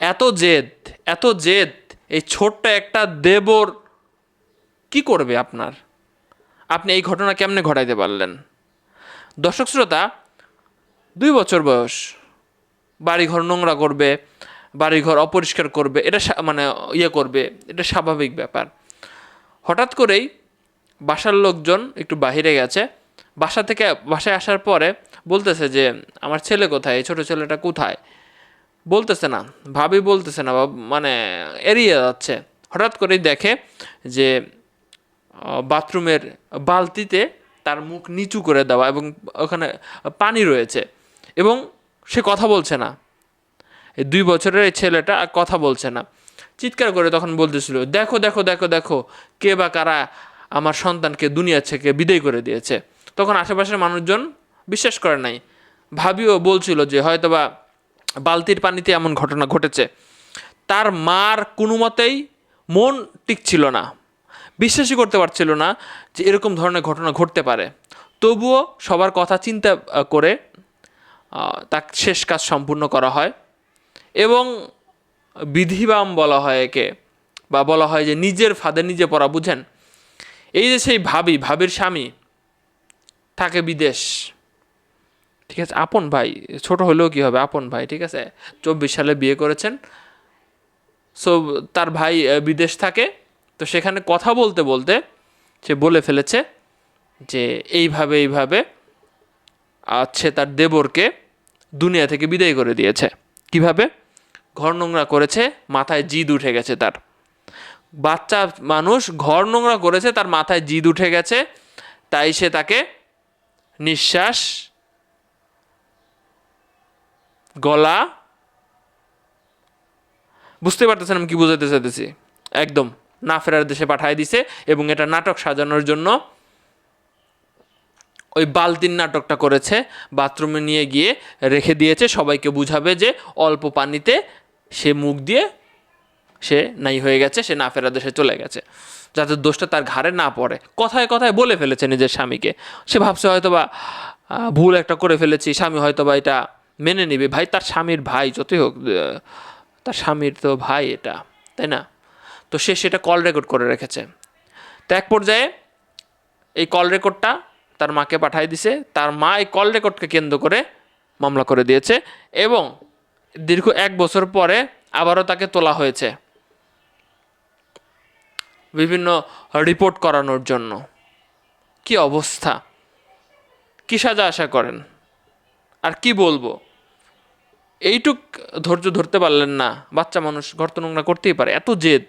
এত জেদ এত জেদ, এই ছোট্ট একটা দেবর কি করবে আপনার? আপনি এই ঘটনা কেমনে ঘটাইতে পারলেন? দর্শক শ্রোতা, দুই বছর বয়স, বাড়িঘর নোংরা করবে, বাড়িঘর অপরিষ্কার করবে, এটা মানে ইয়ে করবে, এটা স্বাভাবিক ব্যাপার। হঠাৎ করেই বাসার লোকজন একটু বাহিরে গেছে। বাসা থেকে, বাসায় আসার পরে বলতেছে যে, আমার ছেলে কোথায়? এই ছোটো ছেলেটা কোথায়? বলতেছে না, ভাবি বলতেছে না বা মানে এড়িয়ে যাচ্ছে। হঠাৎ করেই দেখে যে বাথরুমের বালতিতে তার মুখ নিচু করে দেওয়া এবং ওখানে পানি রয়েছে এবং সে কথা বলছে না। দুই বছরের এই ছেলেটা কথা বলছে না। চিৎকার করে তখন বলতেছিল, দেখো দেখো দেখো দেখো, কে বা কারা আমার সন্তানকে দুনিয়া থেকে বিদায় করে দিয়েছে? তখন আশেপাশের মানুষজন বিশ্বাস করে নাই। ভাবিও বলছিল যে, হয়তোবা বালতির পানিতে এমন ঘটনা ঘটেছে। তার মার কোনো মতেই মন টিকছিল না, বিশ্বাসই করতে পারছিল না যে এরকম ধরনের ঘটনা ঘটতে পারে। তবুও সবার কথা চিন্তা করে তার শেষ কাজ সম্পূর্ণ করা হয় এবং বিধিবাম বলা হয় একে বা বলা হয় যে নিজের ফাঁদে নিজে পড়া, বুঝেন? এই যে সেই ভাবি, ভাবির স্বামী, থাকে বিদেশ। ঠিক আছে, আপন ভাই, ছোট হলেও কি হবে? আপন ভাই, ঠিক আছে? চব্বিশ সালে বিয়ে করেছেন। সো তার ভাই বিদেশ থাকে। তো সেখানে কথা বলতে বলতে সে বলে ফেলেছে যে, এইভাবে এইভাবে আছে তার দেবরকে দুনিয়া থেকে বিদায় করে দিয়েছে। কীভাবে? ঘর নোংরা করেছে, মাথায় জিদ উঠে গেছে তার। বাচ্চা মানুষ ঘর নোংরা করেছে, তার মাথায় জিদ উঠে গেছে। তাই সে তাকে নিঃশ্বাস গলা? বুঝতে পারতেছেন আমি কি বুঝাতে চাইতেছি? একদম। না ফেরার দেশে পাঠায় দিছে এবং এটা নাটক সাজানোর জন্য ওই বালতির নাটকটা করেছে, বাথরুমে নিয়ে গিয়ে রেখে দিয়েছে, সবাইকে বুঝাবে যে অল্প পানিতে সে মুখ দিয়ে সে নাই হয়ে গেছে, সে না ফেরা দেশে চলে গেছে, যাতে দোষটা তার ঘাড়ে না পড়ে। কথায় কথায় বলে ফেলেছে নিজের স্বামীকে। সে ভাবছে হয়তো বা ভুল একটা করে ফেলেছি, স্বামী হয়তো বা এটা মেনে নেবে। ভাই, তার স্বামীর ভাই, যতই হোক তার স্বামীর তো ভাই এটা, তাই না? তো সে সেটা কল রেকর্ড করে রেখেছে। তো এক পর্যায়ে এই কল রেকর্ডটা তার মাকে পাঠিয়ে দিছে। তার মা এই কল রেকর্ডকে কেন্দ্র করে মামলা করে দিয়েছে এবং দীর্ঘ এক বছর পরে আবারও তাকে তোলা হয়েছে। বিভিন্ন রিপোর্ট করানোর জন্য। কি অবস্থা? কি সাজা আশা করেন? আর কি বলব? এইটুক ধৈর্য ধরতে পারলেন না বাচ্চা মানুষ ঘর তো নোংরা করতেই পারে এত জেদ।